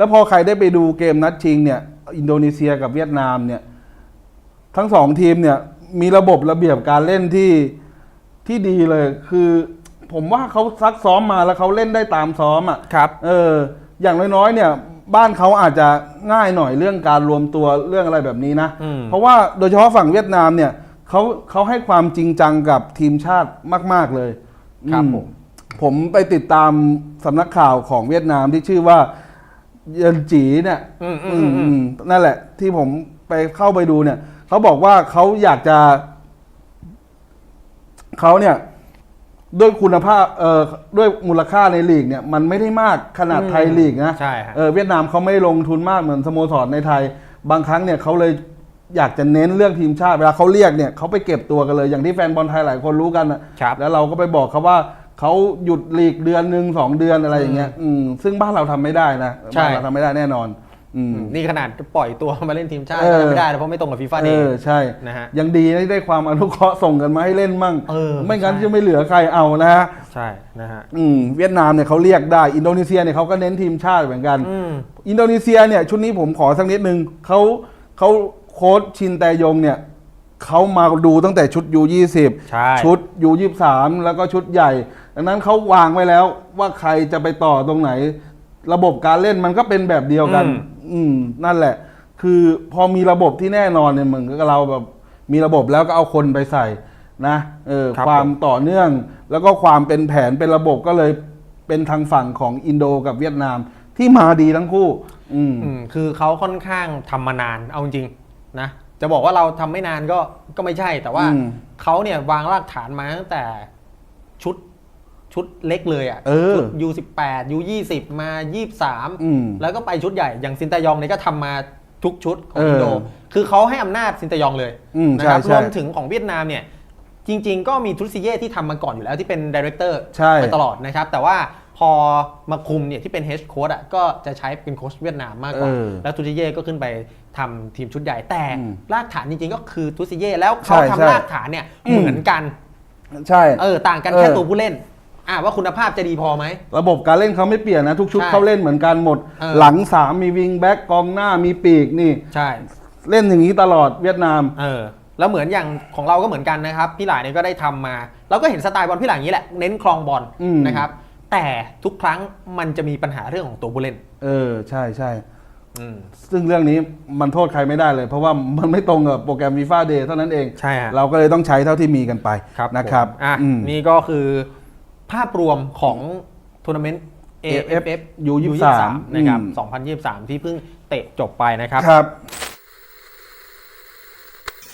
แล้วพอใครได้ไปดูเกมนัดชิงเนี่ย อินโดนีเซียกับเวียดนามเนี่ย ทั้งสองทีมเนี่ย มีระบบระเบียบการเล่นที่ที่ดีเลย คือ ผมว่าเขาซักซ้อมมาแล้วเขาเล่นได้ตามซ้อมอะครับ เออ อย่างน้อยๆเนี่ย บ้านเขาอาจจะง่ายหน่อยเรื่องการรวมตัวเรื่องอะไรแบบนี้นะ อืม เพราะว่าโดยเฉพาะฝั่งเวียดนามเนี่ยเขาเขาให้ความจริงจังกับทีมชาติมาก ๆเลยครับอืผม ผมไปติดตามสำนักข่าวของเวียดนามที่ชื่อว่า เยินจีเนี่ยอืมอืมอืมอืมนั่นแหละ ที่ผมไปเข้าไปดูเนี่ยเขาบอกว่าเขาอยากจะเขาเนี่ย ด้วยคุณภาพเอ่อด้วยมูลค่าในลีกเนี่ย มันไม่ได้มากขนาดไทยลีกนะใช่ฮะ เออเวียดนามเขาไม่ลงทุนมากเหมือนสโมสรในไทย บางครั้งเนี่ยเขาเลยอยากจะเน้นเรื่องทีมชาติเวลาเขาเรียกเนี่ยเขาไปเก็บตัวกันเลยอย่างที่แฟนบอลไทยหลายคนรู้กันนะครับ แล้วเราก็ไปบอกเขาว่า เขาหยุดลีกเดือนหนึ่งสองเดือนอะไรอย่างเงี้ยอืมซึ่งบ้านเราทำไม่ได้นะใช่ บ้านเราทำไม่ได้แน่นอน อืม นี่ขนาดปล่อยตัวมาเล่นทีมชาติเออก็ยังไม่ได้นะเพราะไม่ตรงกับฟีฟ่าเอเดอย์ใช่นะฮะยังดีนะที่ได้ความอนุเคราะห์ส่งกันมาให้เล่นมั่งเออไม่งั้นใช่ จะไม่เหลือใครเอานะฮะใช่นะฮะอืมเวียดนามเนี่ยเขาเรียกได้อินโดนีเซียเนี่ยเขาก็เน้นทีมชาติเหมือนกัน อืม อินโดนีเซียเนี่ยชุดนี้ผมขอสักนิดนึงเขาเขาโค้ชชินแตยงเนี่ยเขามาดูตั้งแต่ชุดยูยี่สิบใช่ชุดยูยี่สามแล้วก็ชุดใหญ่ ดังนั้นเขาวางไว้แล้วว่าใครจะไปต่อตรงไหน ระบบการเล่นมันก็เป็นแบบเดียวกัน อืม อืม นั่นแหละ คือพอมีระบบที่แน่นอนเนี่ยเหมือนกับเราแบบมีระบบแล้วก็เอาคนไปใส่นะเออครับ ความผมต่อเนื่อง แล้วก็ความเป็นแผนเป็นระบบก็เลยเป็นทางฝั่งของอินโดกับเวียดนามที่มาดีทั้งคู่ อืม อืมคือเขาค่อนข้างทำมานานเอาจริงๆนะจะบอกว่าเราทำไม่นานก็ก็ไม่ใช่ แต่ว่าอืม เขาเนี่ยวางรากฐานมาตั้งแต่ชุด ชุดเล็กเลยอะเออชุด U18 U20 มาอืม23 แล้วก็ไปชุดใหญ่อย่างซินตายองเนี่ยก็ทำมาทุกชุดของเอออิอินโด คือเขาให้อำนาจซินตายองเลยอืมนะครับใช่ใช่รวมถึงของเวียดนามเนี่ยจริง ๆ ก็มีทรุซิเย่ที่ทำมาก่อนอยู่แล้วที่เป็นดีเรคเตอร์ใช่มาตลอดนะครับ แต่ว่าพอมาคุมเนี่ยที่เป็นเฮดโค้ดอะก็จะใช้เป็นโค้ชเวียดนามมากกว่าเออแล้วทูซิเย่ก็ขึ้นไปทำทีมชุดใหญ่ แต่อืมรากฐานจริง ๆ ก็คือทูซิเย่แล้วเขาใช่ใช่ทำรากฐานเนี่ยอืมเหมือนกัน ใช่เออต่างกันเออแค่ตัวผู้เล่น อะว่าคุณภาพจะดีพอไหม ระบบการเล่นเขาไม่เปลี่ยนนะ ทุกชุดใช่เขาเล่นเหมือนกันหมด เออ หลังสามมีวิงแบ็กกองหน้ามีปีกนี่ ใช่ เล่นอย่างนี้ตลอดเวียดนาม เออแล้วเหมือนอย่างของเราก็เหมือนกันนะครับ พี่หลายเนี่ยก็ได้ทำมาเราก็เห็นสไตล์บอลพี่หลายอย่างนี้แหละเน้นคลองบอลอืม นะครับ แต่ทุกครั้งมันจะมีปัญหาเรื่องของตัวผู้เล่น เออใช่ใช่อืม ซึ่งเรื่องนี้มันโทษใครไม่ได้เลย เพราะว่ามันไม่ตรงกับโปรแกรม FIFA Day เท่านั้นเอง ใช่ฮะ เราก็เลยต้องใช้เท่าที่มีกันไปครับนะครับผมอะอืม นี่ก็คือ ภาพรวมของทัวร์นาเมนต์ AFF U23 นะครับอืม2023 ที่เพิ่งเตะจบไปนะครับครับ